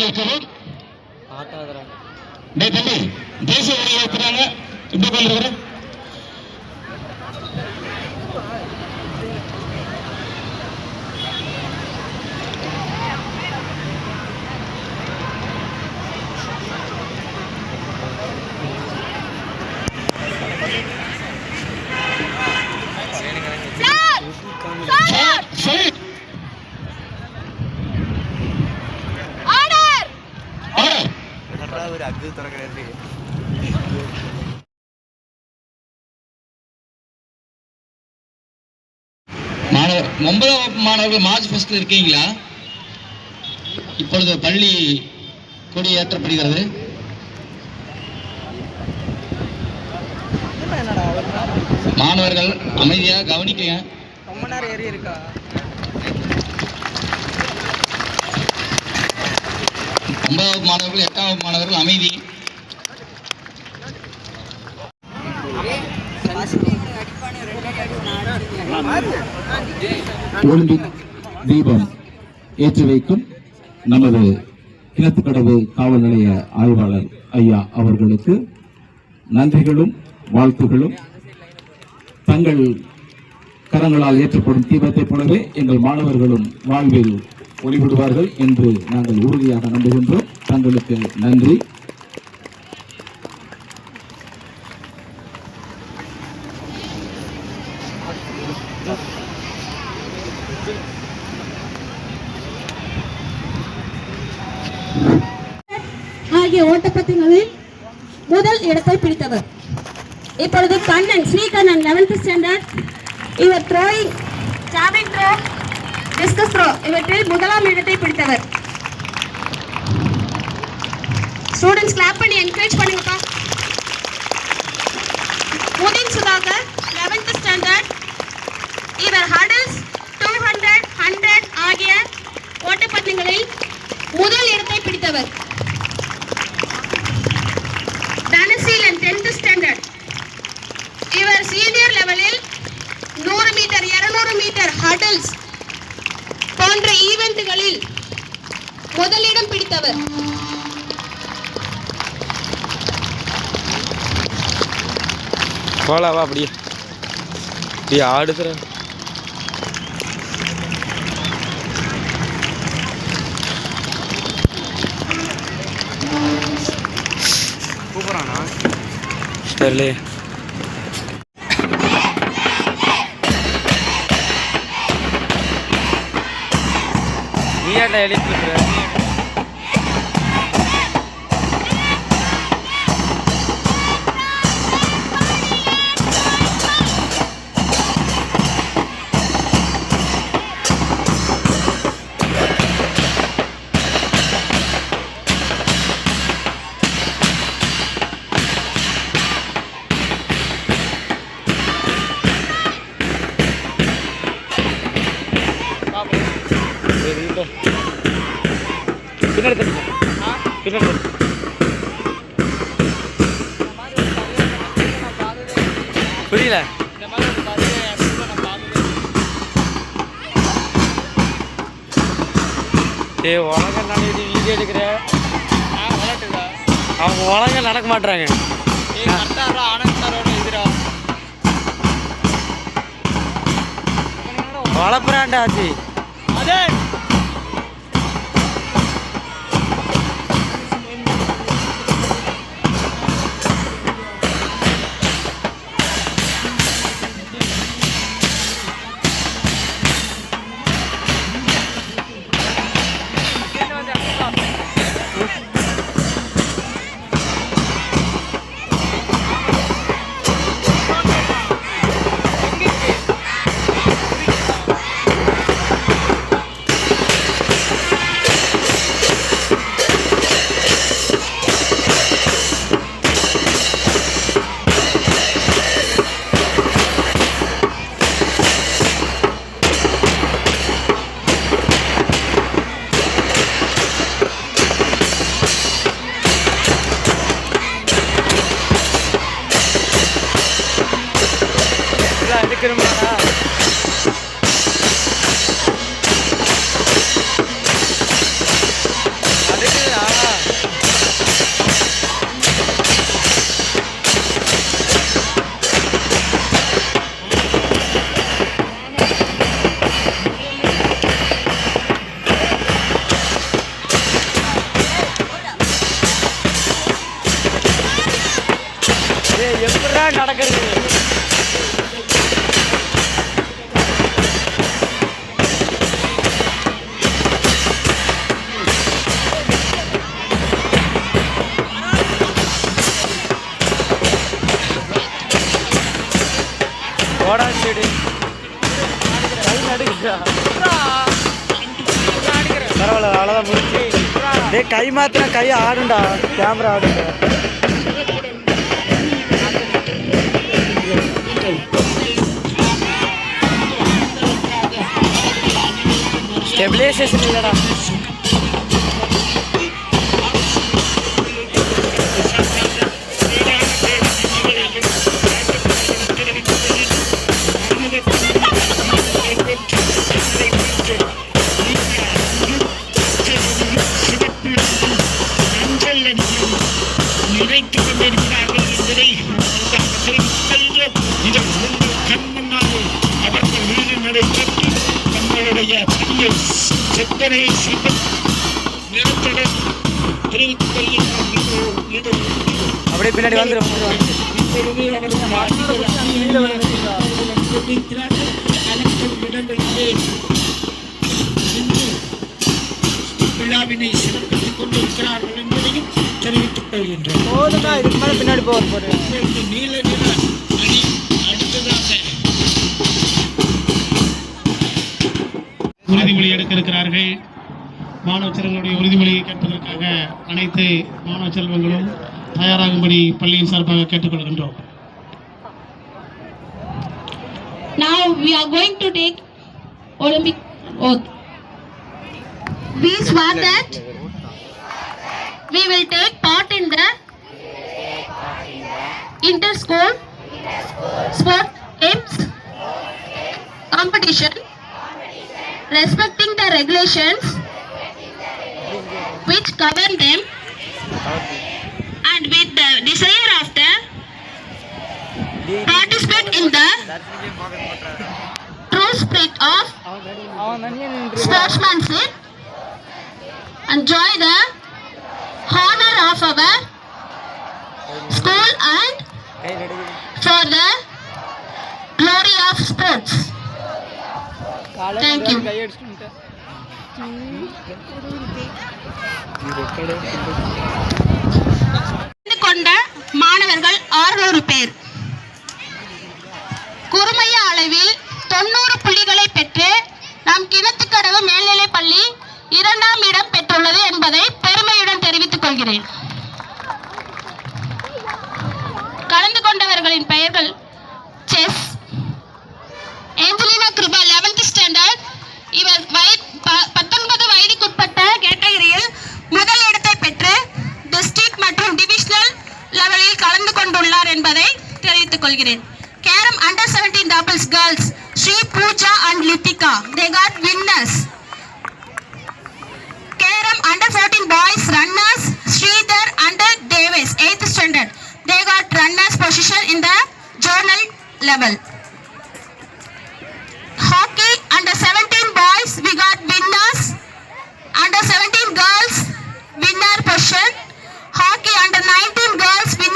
நீங்கள் வைக்கவும் ஆட்டாதரா டேய் தம்பி தேசிய கொடியை ஏற்றுறாங்க இப்படி உட்காந்துருக்குறேன் சரி ஆர்டர் ஒரு அக்கு திறக்கிறது. மாணவர் ஒன்பதாம் வகுப்பு மாணவர்கள் மார்ச் ஃபர்ஸ்ட்ல இருக்கீங்களா? இப்பொழுது பள்ளி கொடி ஏற்றப்படுகிறது மாணவர்கள் அமைதியா கவனிக்கங்க. ரொம்ப நேரம் ஏறி இருக்கா? ஒன்பதாம் மாணவர்கள் எட்டாவது மாணவர்கள் அமைதி. ஒலிம்பிக் தீபம் ஏற்றி வைக்கும் நமது கிணத்துக்கடவு காவல் நிலைய ஆய்வாளர் ஐயா அவர்களுக்கு நன்றிகளும் வாழ்த்துகளும். தங்கள் கரங்களால் ஏற்றப்படும் தீபத்தைப் போலவே எங்கள் மாணவர்களும் வாழ்வில் ஒளிவிடுவார்கள் என்று நாங்கள் உறுதியாக நம்புகின்றோம். உங்களுக்கு நன்றி. ஆகிய முதல் இடத்தை பிடித்தவர். இப்பொழுது கண்ணன் ஸ்ரீகண்ணன் 11th ஸ்டாண்டர்ட் இவர் throwing javelin throw discus throw இவற்றில் முதலாம் இடத்தை பிடித்தவர். ஸ்டூடெண்ட்ஸ் கிளாப் பண்ணி என்கரேஜ் பண்ணுங்கப்பா. முதின் சுதாகர் 11th ஸ்டாண்டர்ட் இவர் ஹடல்ஸ் டூ ஹண்ட்ரட் ஹண்ட்ரட் ஆகிய ஓட்டப்பந்தங்களில் முதல் இடத்தை பிடித்தவர். தனசீலன் 10th ஸ்டாண்டர்ட் இவர் சீனியர் லெவலில் நூறு மீட்டர் இருநூறு மீட்டர் ஹடல்ஸ் போன்ற ஈவெண்ட்டுகளில் முதலிடம் பிடித்தவர். போலாவா அப்படியே. அப்படியே ஆடுதுற கூப்பிட்றானா? தெரியலையே. நீ ஏன்டா எழுப்பிட்டு பின்னாடி தள்ளு. பின்னாடி தள்ளு. புரியல? ஏய் உலகம் நடக்குது வீடியோ எடுக்கிற? அவங்க உலகம் நடக்க மாட்டாங்க வளர்ப்புறாண்டா ஆச்சு. எடுக்கணுமாடா எப்படா நடக்கிறது ஓடா சைடு பரவாயில்ல அவ்வளோதான் முடிச்சு டேய் கை மாத்திர கை ஆடுண்டா கேமரா ஆடுண்டா ஸ்டெபிலைசேஷன் இல்லைடா நிறைத்து கொண்டிருக்கிறார்கள் என்பதை தங்களுடைய பணியை செத்தனை செய்து நிறத்துடன் தெரிவித்துக் கொள்கிறார்கள் இது. அப்படியே பின்னாடி வந்துடும் இப்பொழுது விழாவினை சிறப்பித்துக் கொண்டிருக்கிறார்கள் என்பதையும் தெரிவித்துக் பின்னாடி போகிறேன் இப்பொழுது நீல உறுதிமொழி எடுக்க இருக்கிறார்கள் மாணவ செல்வங்களுடைய உறுதிமொழியை கேட்பதற்காக அனைத்து மாணவ செல்வங்களும் தயாராகும்படி பள்ளியின் சார்பாக கேட்டுக்கொள்கின்றோம் Now we are going to take Olympic oath. We swear that we will take part in the inter-school sport games competition, respecting the regulations which govern them and with the desire of the participant in the true spirit of sportsmanship and the honor of our கொண்ட மாணவர்கள் 600 பேர். குறுமைய அளவில் தொண்ணூறு புள்ளிகளை பெற்று நம் கிணத்துக்கடவு மேல்நிலைப் பள்ளி இரண்டாம் இடம் பெற்றுள்ளது என்பதை பெருமையுடன் தெரிவித்துக் கொள்கிறேன். கலந்து கொண்டவர்களின் பெயர்கள் செஸ் கொள்கிறேன் carrom under 17 doubles girls Shri Pooja and Lithika they got winners carrom under 14 boys runners Sridhar under Davis 8th standard they got runners position in the zonal level hockey under 17 boys we got winners under 17 girls winner position hockey under 19 girls winner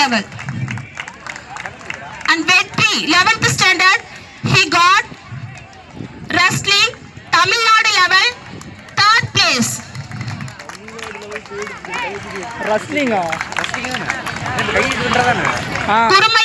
level. And Vetri 11th standard. He got wrestling Tamil Nadu level third place. பண்ணுறதானே ஆ குறுமை